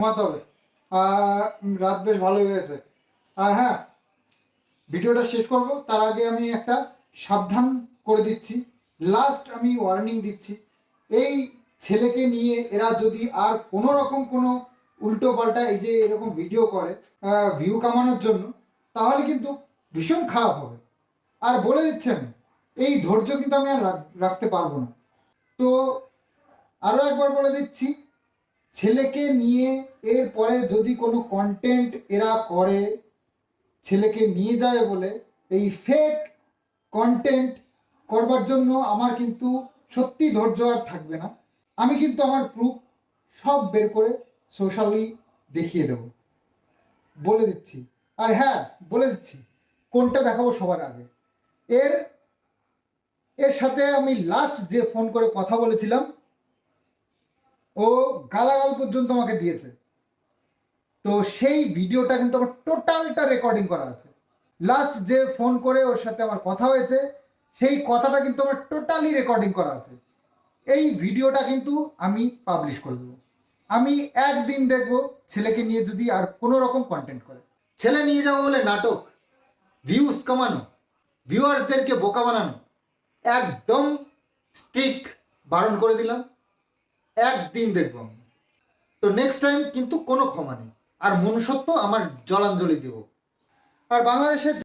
ঘুমাতে হবে। রাত বেশ ভালোই হয়েছে। আর হ্যাঁ ভিডিওটা শেষ করব। তার আগে আমি একটা সাবধান করে দিচ্ছি। লাস্ট আমি ওয়ার্নিং দিচ্ছি। এই ছেলেকে নিয়ে এরা যদি আর কোনো রকম কোনো উল্টো পাল্টা এই যে এরকম ভিডিও করে ভিউ কামানোর জন্য, তাহলে কিন্তু ভীষণ খারাপ হবে। আর বলে দিচ্ছেন, এই ধৈর্য কিন্তু আমি আর রাখ- রাখতে পারব না। তো আরও একবার বলে দিচ্ছি ছেলেকে নিয়ে এরপরে যদি কোনো কন্টেন্ট এরা করে, ছেলেকে নিয়ে যায় বলে, এই ফেক কন্টেন্ট করবার জন্য আমার কিন্তু সত্যি ধৈর্য আর থাকবে না। আমি কিন্তু আমার প্রুফ সব বের করে সোশ্যালি দেখিয়ে দেব। বলে দিচ্ছি। আর হ্যাঁ বলে দিচ্ছি, কোনটা দেখাবো সবার আগে। এর এর সাথে আমি লাস্ট যে ফোন করে কথা বলেছিলাম ও গালাগাল পর্যন্ত আমাকে দিয়েছে। তো সেই ভিডিওটা কিন্তু আমার টোটালটা রেকর্ডিং করা আছে। লাস্ট যে ফোন করে ওর সাথে আমার কথা হয়েছে, সেই কথাটা কিন্তু আমার টোটালি রেকর্ডিং করা আছে। এই ভিডিওটা কিন্তু আমি পাবলিশ করে দেবো। আমি একদিন দেখব ছেলেকে নিয়ে যদি আর কোনো রকম কন্টেন্ট করে। ছেলে নিয়ে যাব বলে নাটক ভিউজ কমানো ভিউয়ার্সদেরকে বোকা বানানো, একদম স্ট্রিক বারণ করে দিলাম। একদিন দেখব আমি। তো নেক্সট টাইম কিন্তু কোনো ক্ষমা নেই। আর মনুষ্যত্ব আমার জলাঞ্জলি দেব। আর বাংলাদেশের